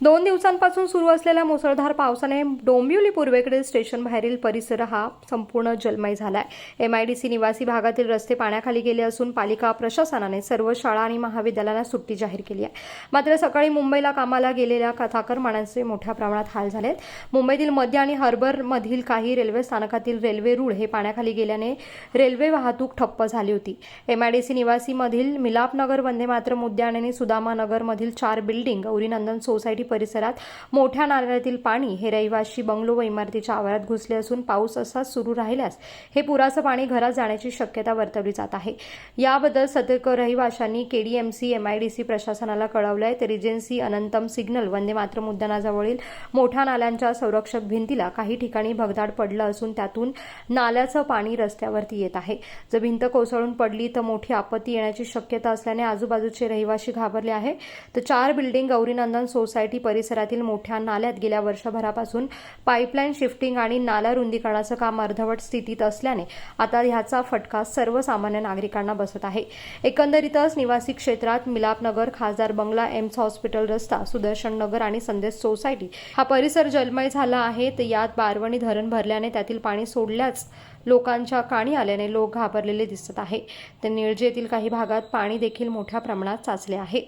दोन दिवसांपासून सुरू असलेल्या मुसळधार पावसाने डोंबिवली पूर्वेकडील स्टेशन बाहेरील परिसर हा संपूर्ण जलमय डी एमआयडीसी निवासी भागातील रस्ते पाण्याखाली गेले असून पालिका प्रशासनाने सर्व शाळा आणि महाविद्यालयांना सुट्टी जाहीर केली आहे. मात्र सकाळी मुंबईला कामाला गेलेल्या चाकरमान्यांचे मोठ्या प्रमाणात हाल झालेत. मुंबईतील मध्य आणि हार्बर मधील काही रेल्वे स्थानकातील रेल्वे रूळ हे पाण्याखाली गेल्याने रेल्वे वाहतूक ठप्प झाली होती. एमआयडीसी निवासी मधील मिलापनगर वंदे मात्र मुद्यानेने सुदामानगरमधील मधील चार बिल्डिंग गौरीनंदन सोसायटी परिसरात मोठ्या नाल्यातील पाणी हे रहिवाशी बंगलो व इमारतीच्या आवारात घुसले असून पाऊस असाच सुरू राहिल्यास हे पुराचं पाणी घरात जाण्याची शक्यता वर्तवली जात आहे. याबद्दल सतर्क रहिवाशांनी केडीएमसी एमआयडीसी प्रशासनाला कळवलं आहे तर रिजेन्सी अनंतम सिग्नल वंदे मातरम उद्यानाजवळील मोठ्या नाल्यांच्या संरक्षक भिंतीला काही ठिकाणी भगदाड पडलं असून त्यातून नाल्याचं पाणी रस्त्यावरती येत आहे. जर भिंत कोसळून पडली तर मोठी आपत्ती येण्याची शक्यता असल्याने आजूबाजूचे रहिवाशी घाबरले आहे. तर चार बिल्डिंग गौरीनंदन सोसायटी परिसरातील मोठ्या नाल्यात गेल्या वर्षभरापासून पाईपलाईन शिफ्टिंग आणि नाला रुंदीकरणाचं काम अर्धवट स्थितीत असल्याने आता ह्याचा फटका सर्वसामान्य नागरिकांना बसत आहे. एकंदरीतच निवासी क्षेत्रात मिलापनगर खासदार बंगला एम्स हॉस्पिटल रस्ता सुदर्शन नगर आणि संदेश सोसायटी हा परिसर जलमय झाला आहे. तर यात बारवणी धरण भरल्याने त्यातील पाणी सोडल्याच लोकांच्या काणी आल्याने लोक घाबरलेले दिसत आहे. तर निळजे येथील काही भागात पाणी देखील मोठ्या प्रमाणात साचले आहे.